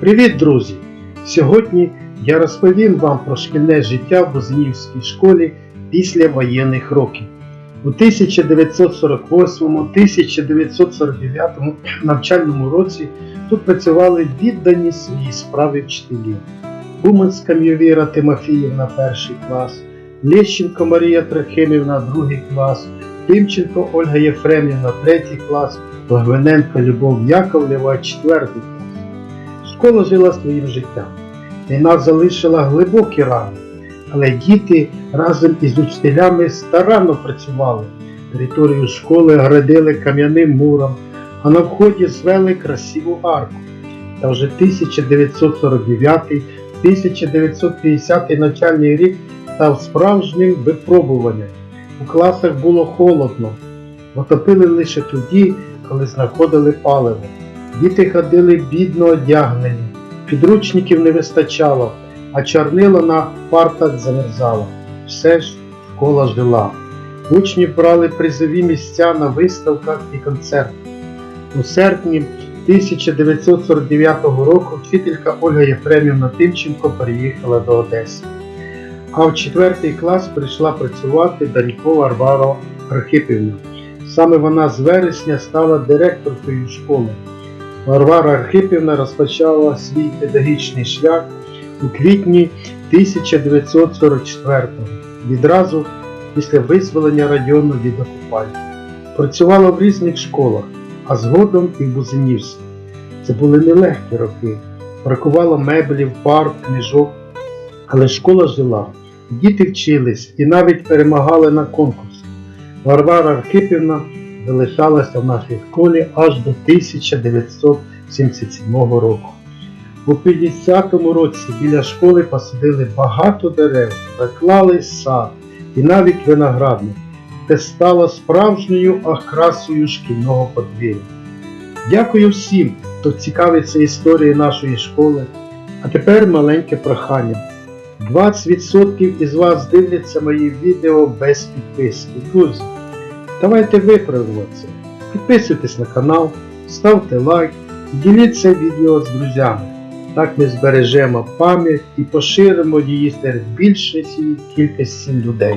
Привіт, друзі! Сьогодні я розповім вам про шкільне життя в Бузинівській школі після воєнних років. У 1948-1949 навчальному році тут працювали віддані своїй справі вчителі. Уманська М'євіра Тимофіївна перший клас, Лещенко Марія Трохимівна другий клас, Тимченко Ольга Єфремівна третій клас, Лагвиненко Любов Яковлєва четвертий клас. Школа жила своїм життям. Війна залишила глибокі рани, але діти разом із учителями старанно працювали. Територію школи оградили кам'яним муром, а на вході звели красиву арку. Та вже 1949-1950 навчальний рік став справжнім випробуванням. У класах було холодно, отопили лише тоді, коли знаходили паливо. Діти ходили бідно одягнені, підручників не вистачало, а чорнило на партах замерзало. Все ж школа жила. Учні брали призові місця на виставках і концертах. У серпні 1949 року вчителька Ольга Єфремівна Тимченко переїхала до Одеси. А в четвертий клас прийшла працювати Данькова Варвара Архипівна. Саме вона з вересня стала директоркою школи. Варвара Архипівна розпочала свій педагогічний шлях у квітні 1944-го, відразу після визволення району від окупантів. Працювала в різних школах, а згодом і в Бузинівській. Це були нелегкі роки. Бракувало меблів, парк, книжок. Але школа жила, діти вчились і навіть перемагали на конкурсах. Варвара Архипівна залишалася в нашій школі аж до 1977 року. У 50-му році біля школи посадили багато дерев, заклали сад і навіть виноградник, де стало справжньою окрасою шкільного подвір'я. Дякую всім, хто цікавиться історією нашої школи. А тепер маленьке прохання. 20% із вас дивляться мої відео без підписки. Друзі, давайте виправимо це. Підписуйтесь на канал, ставте лайк, діліться відео з друзями. Так ми збережемо пам'ять і поширимо її серед більшої кількості людей.